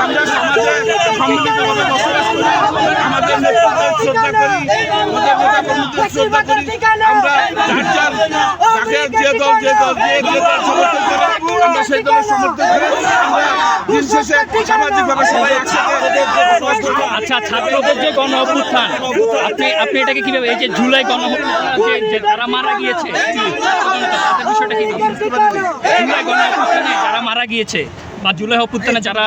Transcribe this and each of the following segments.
আমরা সমাজে সম্মিলিতভাবে বসবাস করি আমাদের নেতৃত্বের শ্রদ্ধা করি আমরা যার যার যে দল যে দল যে যে দল সমর্থন করে আমরা সেই দলের সমর্থন করে আমরা দিন শেষে সামাজিকভাবে সবাই একসাথে আচ্ছা ছাত্রদের যে গণ অভ্যুত্থান আপনি আপনি এটাকে কীভাবে এই যে জুলাই গণ যে- তারা মারা গিয়েছে বিষয়টা কি? যারা মারা গিয়েছে বা জুলাই অভ্যুত্থানে যারা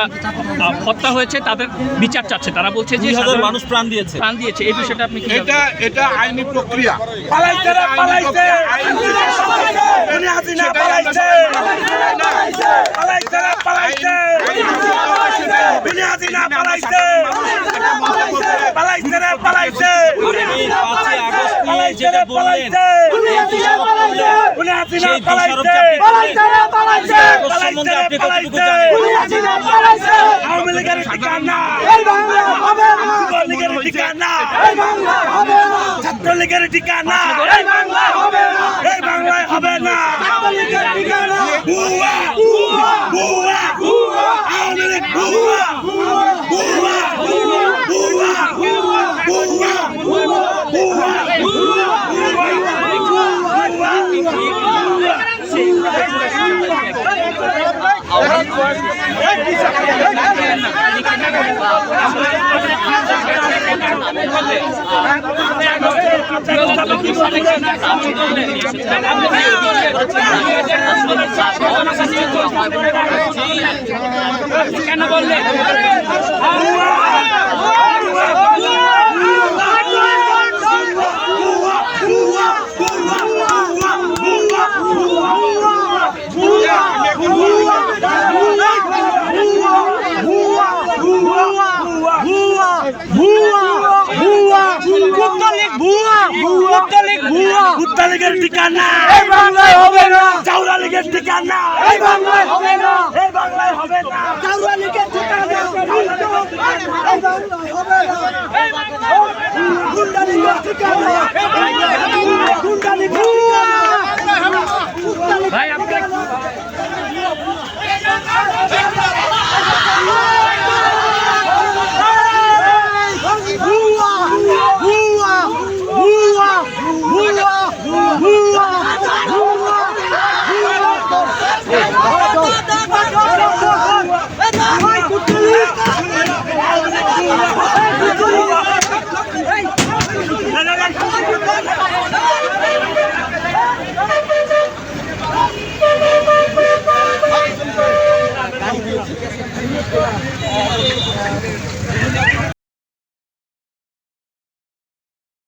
হত্যা হয়েছে তাদের বিচার চাচ্ছে। তারা বলছে যে মানুষ প্রাণ দিয়েছে। প্রাণ দিয়েছে। এই বিষয়টা আপনি এটা এটা আইনি প্রক্রিয়া। যেটা বললেন আপনি কতটুকু পালাইছে। জানেন? আওয়ামী লীগের ঠিকানা। যুবলীগের ঠিকানা। ছাত্রলীগের ঠিকানা। এই বাংলায় হবে না। বললেন লীগের ঠিকানা। এই বাংলায় হবে না। চাউরা লীগের ঠিকানা। এই বাংলায় হবে না। এই বাংলায় হবে না। চাউরা লীগের ঠিকানা। এই বাংলায় হবে না। গুন্ডা লীগের ঠিকানা। গুন্ডা লীগের Thank you.